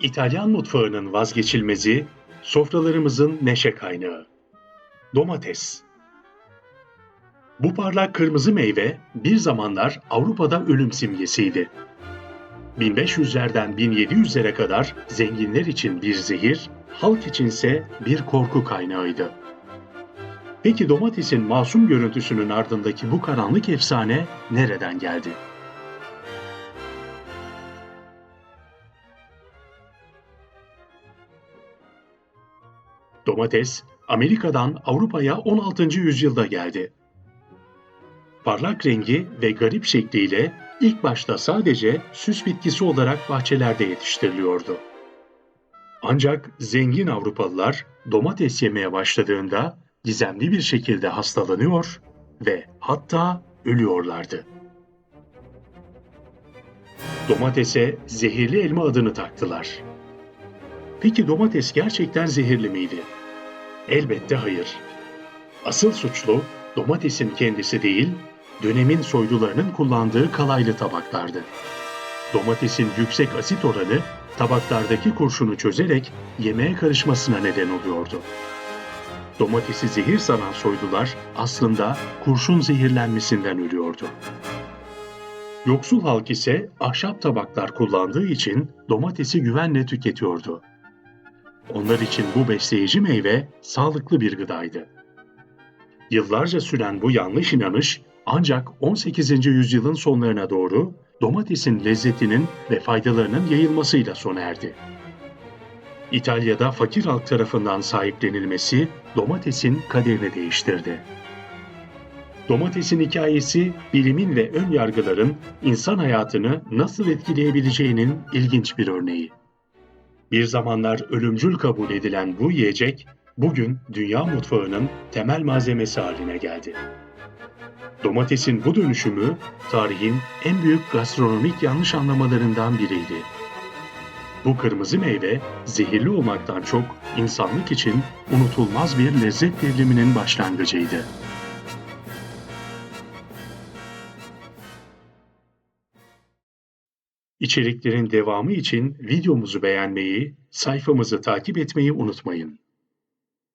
İtalyan mutfağının vazgeçilmezi, sofralarımızın neşe kaynağı. Domates. Bu parlak kırmızı meyve bir zamanlar Avrupa'da ölüm simgesiydi. 1500'lerden 1700'lere kadar zenginler için bir zehir, halk içinse bir korku kaynağıydı. Peki domatesin masum görüntüsünün ardındaki bu karanlık efsane nereden geldi? Domates, Amerika'dan Avrupa'ya 16. yüzyılda geldi. Parlak rengi ve garip şekliyle ilk başta sadece süs bitkisi olarak bahçelerde yetiştiriliyordu. Ancak zengin Avrupalılar domates yemeye başladığında gizemli bir şekilde hastalanıyor ve hatta ölüyorlardı. Domatese zehirli elma adını taktılar. Peki domates gerçekten zehirli miydi? Elbette hayır. Asıl suçlu domatesin kendisi değil, dönemin soylularının kullandığı kalaylı tabaklardı. Domatesin yüksek asit oranı tabaklardaki kurşunu çözerek yemeğe karışmasına neden oluyordu. Domatesi zehir sanan soylular aslında kurşun zehirlenmesinden ölüyordu. Yoksul halk ise ahşap tabaklar kullandığı için domatesi güvenle tüketiyordu. Onlar için bu besleyici meyve sağlıklı bir gıdaydı. Yıllarca süren bu yanlış inanış ancak 18. yüzyılın sonlarına doğru domatesin lezzetinin ve faydalarının yayılmasıyla sona erdi. İtalya'da fakir halk tarafından sahiplenilmesi domatesin kaderini değiştirdi. Domatesin hikayesi bilimin ve ön yargıların insan hayatını nasıl etkileyebileceğinin ilginç bir örneği. Bir zamanlar ölümcül kabul edilen bu yiyecek bugün dünya mutfağının temel malzemesi haline geldi. Domatesin bu dönüşümü tarihin en büyük gastronomik yanlış anlamalarından biriydi. Bu kırmızı meyve zehirli olmaktan çok insanlık için unutulmaz bir lezzet devriminin başlangıcıydı. İçeriklerin devamı için videomuzu beğenmeyi, sayfamızı takip etmeyi unutmayın.